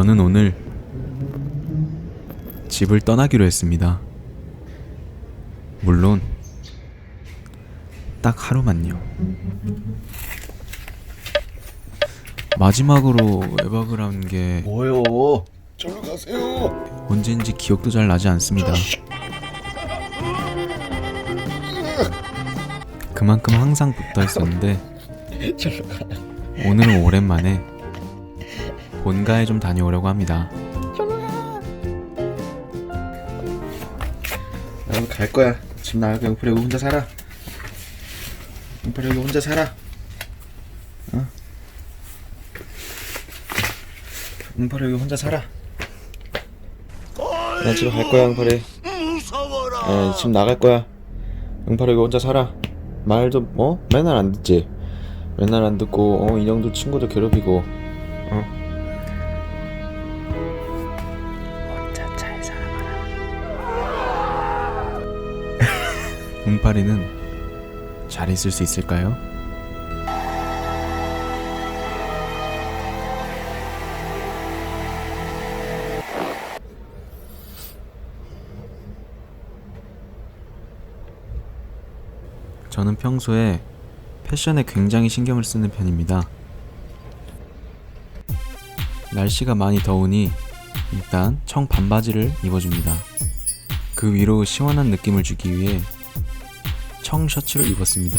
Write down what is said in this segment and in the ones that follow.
저는 오늘 집을 떠나기로 했습니다. 물론 딱 하루만요. 마지막으로 외박을 한 게 뭐요? 저로 가세요. 언제인지 기억도 잘 나지 않습니다. 그만큼 항상 붙어 있었는데 가. 오늘은 오랜만에 본가에 좀 다녀오려고 합니다. 나도 갈 거야. 집 나가고 영프레고 혼자 살아. 영프레고 혼자 살아. 어? 영프레고 혼자 살아. 나 집에 갈 거야, 영파리. 무서워라. 집 나갈 거야. 영파리고 혼자 살아. 말도 어? 맨날 안 듣지. 맨날 안 듣고 어 인형도 친구도 괴롭히고 어 응파리는 잘 있을 수 있을까요? 저는 평소에 패션에 굉장히 신경을 쓰는 편입니다. 날씨가 많이 더우니 일단 청 반바지를 입어줍니다. 그 위로 시원한 느낌을 주기 위해 청 셔츠를 입었습니다.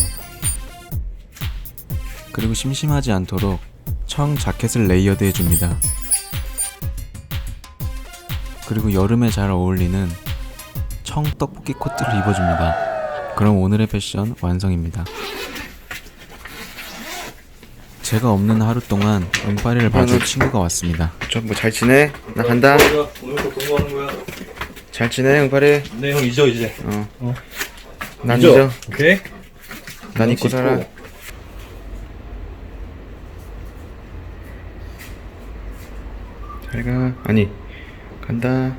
그리고 심심하지 않도록 청 자켓을 레이어드 해줍니다. 그리고 여름에 잘 어울리는 청 떡볶이 코트를 입어줍니다. 그럼 오늘의 패션 완성입니다. 제가 없는 하루 동안 응파리를 봐줄 친구가 왔습니다. 저 뭐 잘 지내? 나 간다. 뭐야? 오늘부터 공부하는 거야? 잘 지내, 응파리. 네, 형 잊어 이제. 어. 난 잊어. 오케이? 난 잊고 살아. 잘 가. 아니, 간다.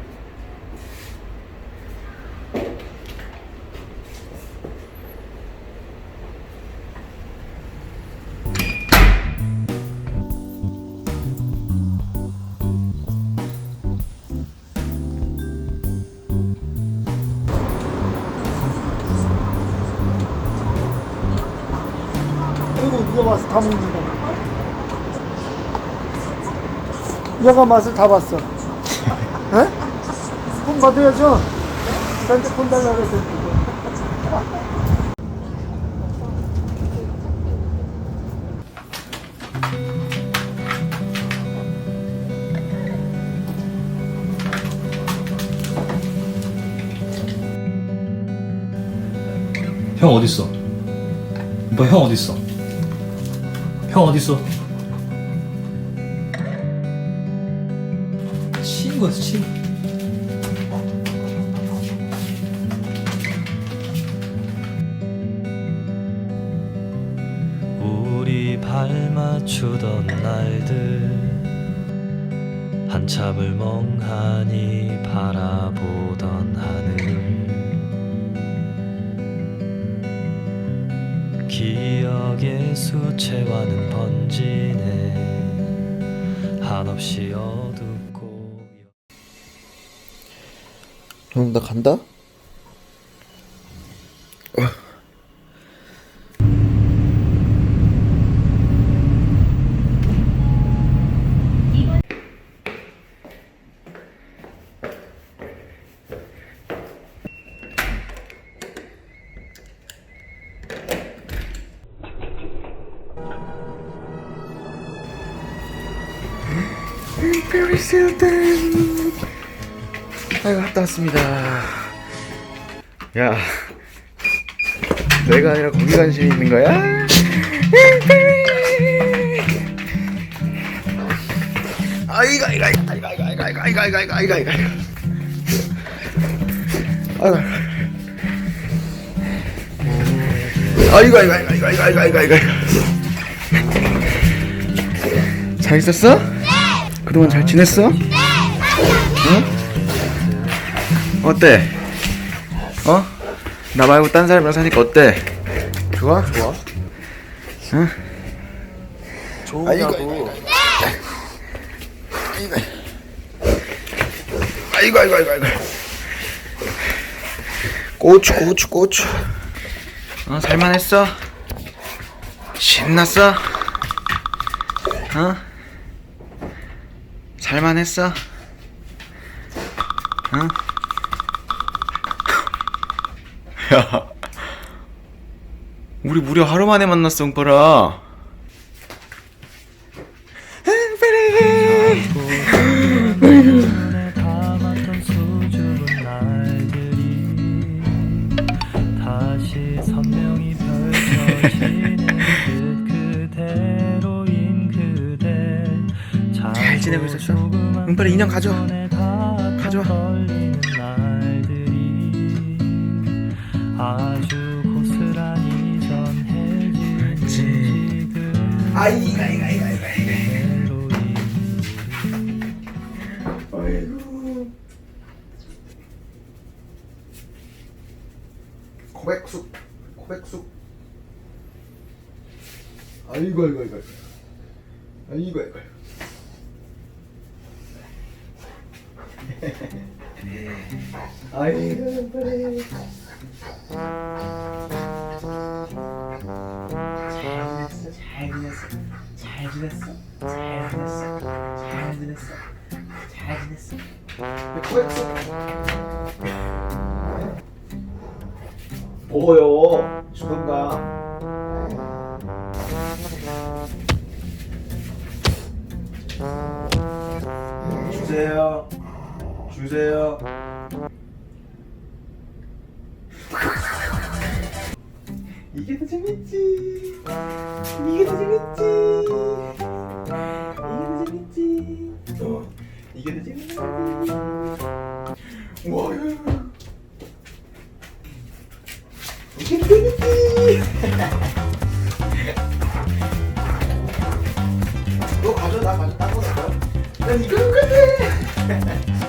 맛을 다 먹는다. 누가 맛을 다 봤어. 에? 폰 받아야죠. 나한테 폰 달라고 했을 때. 형 어디 있어? 오빠 형 어디 있어? 형 어디 있어? 친구였어 친구. 우리 발 맞추던 날들 한참을 멍하니 바라보던 하 기억의 수채화는 번지네 한없이 어둡고 형, 나 간다? 페리스 힐튼 아이고 갔다 왔습니다 야 내가 아니라 거기 관심이 있는 거야? 아이가 아이가 아이가 아이가 아이가 아이가 아이가 아이가 아이가 아이가 아이고 아이고 아이고 아이고 아이고 아이고 아이고 잘 있었어? 그동안 잘 지냈어? 응? 어때? 어? 나 말고 딴 사람이랑 사니까 어때? 좋아? 좋아? 응? 좋으냐고 아이고 아이고 아이고 아이고 고추 고추 고추 어 살만했어 신났어 어 살만했어 어 야, 우리 무려 하루 만에 만났어, 응빠라. 지내고 있었어? 응빠라 인형 가져. 가져와. 지금 아이, 아이, 아이, 아이. 고백숙, 고백숙. 아이고, 아이고, 아이고. 아이고, 아이고. 아이고, 그래. 잘 지냈어, 잘 지냈어, 잘 지냈어, 잘 지냈어, 잘 지냈어. 뭐요? 주던가. 주세요. 주세요. 이게 더 재밌지. 이게 더 재밌지. 이게 더 재밌지. 어, 이게 더 재밌지. 와. 이게 더 재밌지. 너 가져, 나 가져, 딴거 가져. 난 이거 할 거야.